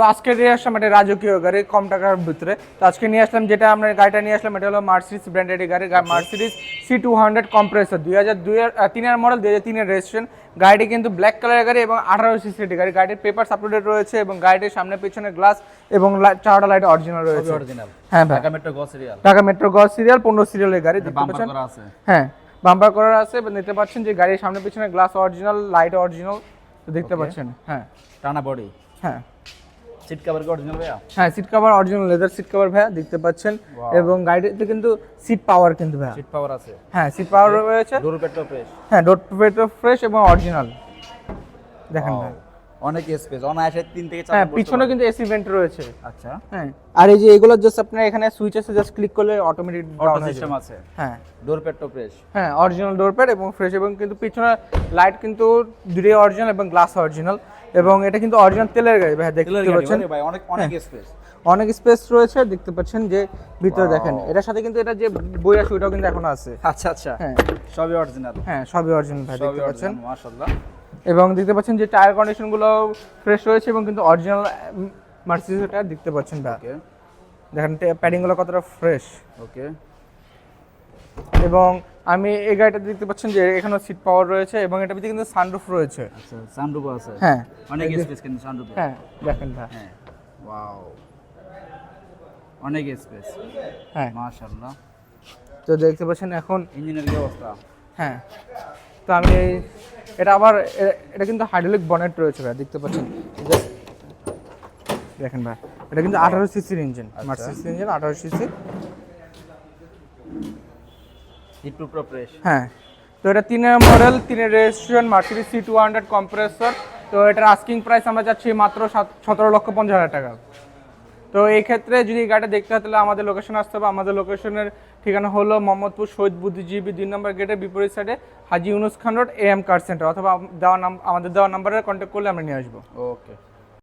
তো আজকে নিয়ে আসলাম একটা রাজকীয় গাড়ি কম টাকার ভিতরে। তো আজকে নিয়ে আসলাম যেটা আমরা গাড়িটা নিয়ে আসলাম এটা হলো মার্সিডিস ব্র্যান্ডেড গাড়ি Mercedes C two hundred compressor দুই হাজার দুই তিনের মডেল দুই হাজার তিনের রেজিস্ট্রেশন গাড়িটি কিন্তু ব্ল্যাক কালারের গাড়ি এবং আঠারো সিসিটি গাড়ি। গাড়ির পেপার আপলোডেড রয়েছে এবং গাড়িটির সামনে পিছনে গ্লাস এবং চারটা লাইট অরিজিনাল রয়েছে। হ্যাঁ ঢাকা মেট্রো গো সিরিয়াল ঢাকা মেট্রো গ সিরিয়াল পনেরো সিরিয়ালের গাড়ি দেখতে পাচ্ছেন? হ্যাঁ বাম্পার করার আছে দেখতে পাচ্ছেন যে গাড়ির সামনে পিছনে গ্লাস অরিজিনাল লাইট অরিজিনাল দেখতে পাচ্ছেন হ্যাঁ। টানা বডি হ্যাঁ। সিট কভার কি অরিজিনাল ভাইয়া? হ্যাঁ seat cover original leather seat cover ভাইয়া দেখতে পাচ্ছেন। এবং গাড়িতে কিন্তু সিট পাওয়ার কিন্তু ভাইয়া। সিট পাওয়ার আছে। হ্যাঁ সিট পাওয়ার রয়েছে। ডোর পেট্রো প্রেস হ্যাঁ ডোট পেটো ফ্রেশ এবং অরিজিনাল দেখেন ভাই। অনেক স্পেস অনায়াসে তিন থেকে চার হ্যাঁ পিছনে কিন্তু এসি ভেন্ট রয়েছে। আচ্ছা। হ্যাঁ আর এই যে এগুলো জাস্ট আপনার এখানে সুইচ আছে জাস্ট ক্লিক করলে অটোমেটিক অটো সিস্টেম আছে। হ্যাঁ। ডোর পেট্রো প্রেস হ্যাঁ অরিজিনাল ডোর প্যাড এবং ফ্রেশ এবং কিন্তু পিছনে লাইট কিন্তু দুটোই অরিজিনাল এবং গ্লাস অরিজিনাল এবং এটা কিন্তু অরিজিনাল তেলের গাড়ি ভাই দেখতে পাচ্ছেন? ভাই অনেক অনেক হ্যাঁ। স্পেস অনেক স্পেস রয়েছে দেখতে পাচ্ছেন যে ভিতরে দেখেন। এটার সাথে কিন্তু এটা যে বই আছে ওটাও কিন্তু এখনও আছে। আচ্ছা আচ্ছা। হ্যাঁ। সবই অরিজিনাল হ্যাঁ সবই অরিজিনাল ভাই দেখতে পাচ্ছেন। মাশাআল্লাহ। এবং দেখতে পাচ্ছেন যে টায়ার কন্ডিশনগুলো ফ্রেশ রয়েছে এবং কিন্তু অরিজিনাল মার্সিডিজ টায়ার দেখতে পাচ্ছেন ভাই। দেখেন প্যাডিংগুলো কতটা ফ্রেশ ওকে এবং আমি এই গাড়িটা দেখতে পাচ্ছেন যে এখানে সিট পাওয়ার রয়েছে এবং এটার ভিতরে কিন্তু সানরুফ রয়েছে। আচ্ছা সানরুফ আছে। হ্যাঁ। অনেক স্পেস কিন্তু সানরুফ হ্যাঁ দেখেন ভাই। হ্যাঁ ওয়াও অনেক স্পেস হ্যাঁ। মাশাআল্লাহ। তো দেখতে পাচ্ছেন এখন ইঞ্জিনের কি অবস্থা? হ্যাঁ। তো আমি এই এটা আবার এটা কিন্তু হাইড্রোলিক বনেট রয়েছে ভাই দেখতে পাচ্ছেন। দেখেন ভাই এটা কিন্তু আঠারো সিসির ইঞ্জিন মার্সিডিজ ইঞ্জিন আঠারো সিসি হিট প্রো প্রেস হ্যাঁ। তো এটা তিনের মডেল তিনের registration Mercedes C two hundred compressor তো এটার আস্কিং প্রাইস আমরা যাচ্ছি মাত্র সাত- সতেরো লক্ষ পঞ্চাশ হাজার টাকা। তো এই ক্ষেত্রে যদি গাড়িটা দেখতে হয় তাহলে আমাদের লোকেশন আসতে হবে। আমাদের লোকেশনের ঠিকানা হলো মোহাম্মদপুর শহীদ বুদ্ধিজীবী দুই নম্বর গেটের বিপরীত সাইডে Haji Yunus Khan road A M car center অথবা দেওয়া নাম আমাদের দেওয়া নাম্বারে কন্ট্যাক্ট করলে আমরা নিয়ে আসব। ওকে